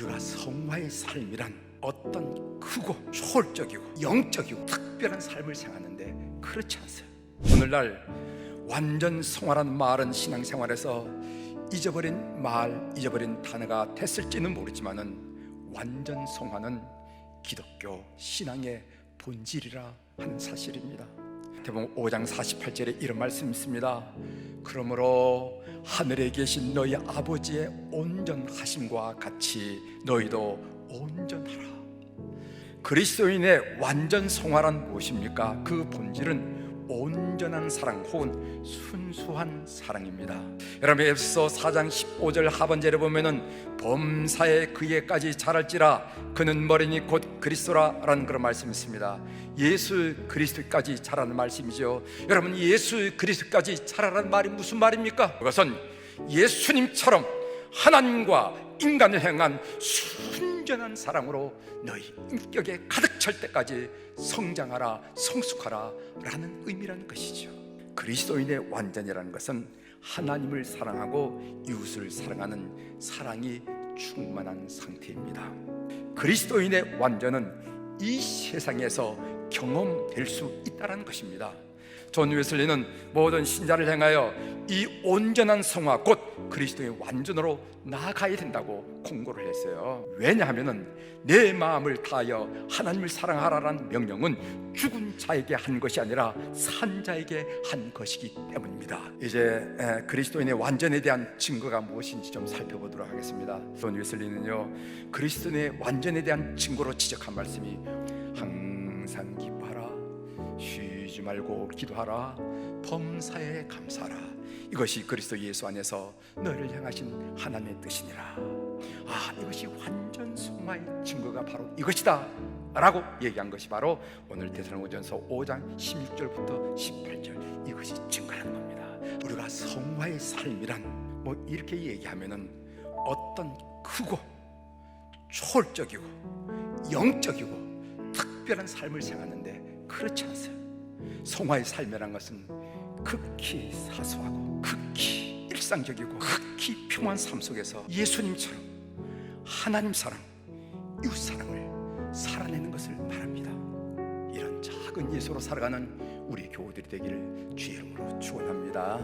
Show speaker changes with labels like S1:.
S1: 우리가 성화의 삶이란 어떤 크고 초월적이고 영적이고 특별한 삶을 생각하는데 그렇지 않아요. 오늘날 완전 성화라는 말은 신앙생활에서 잊어버린 말, 잊어버린 단어가 됐을지는 모르지만은 완전 성화는 기독교 신앙의 본질이라 하는 사실입니다. 대본 5장 48절에 이런 말씀이 있습니다. 그러므로 하늘에 계신 너희 아버지의 온전하심과 같이 너희도 온전하라. 그리스도인의 완전 성화란 무엇입니까? 그 본질은 온전한 사랑 혹은 순수한 사랑입니다. 여러분 에베소 4장 15절 하반절에 보면은 범사에 그에까지 자랄지라 그는 머리니 곧 그리스도라라는 그런 말씀이 있습니다. 예수 그리스도까지 자라는 말씀이죠. 여러분 예수 그리스도까지 자라라는 말이 무슨 말입니까? 그것은 예수님처럼 하나님과 인간을 향한 순 전한 사랑으로 너희 인격에 가득 찰 때까지 성장하라 성숙하라 라는 의미라는 것이죠. 그리스도인의 완전이라는 것은 하나님을 사랑하고 이웃을 사랑하는 사랑이 충만한 상태입니다. 그리스도인의 완전은 이 세상에서 경험될 수 있다는 것입니다 존 웨슬리는 모든 신자를 향하여 이 온전한 성화 곧 그리스도의 완전으로 나아가야 된다고 공고를 했어요. 왜냐하면은 내 마음을 다하여 하나님을 사랑하라는 명령은 죽은 자에게 한 것이 아니라 산 자에게 한 것이기 때문입니다. 이제 에, 그리스도인의 완전에 대한 증거가 무엇인지 좀 살펴보도록 하겠습니다. 존 웨슬리는요 그리스도인의 완전에 대한 증거로 지적한 말씀이 항상 기뻐하라 쉬 지 말고 기도하라. 범사에 감사하라. 이것이 그리스도 예수 안에서 너를 향하신 하나님의 뜻이니라. 아 이것이 완전 성화의 증거가 바로 이것이다. 라고 얘기한 것이 바로 오늘 대사로전서 5장 16절부터 18절 이것이 증거라는 겁니다. 우리가 성화의 삶이란 뭐 이렇게 얘기하면은 어떤 크고 초월적이고 영적이고 특별한 삶을 생각하는데 그렇지 않아요. 성화의 삶이라는 것은 극히 사소하고 극히 일상적이고 극히 평화한 삶 속에서 예수님처럼 하나님 사랑, 이웃 사랑을 살아내는 것을 말합니다. 이런 작은 예수로 살아가는 우리 교우들이 되기를 주의 이름으로 축원합니다.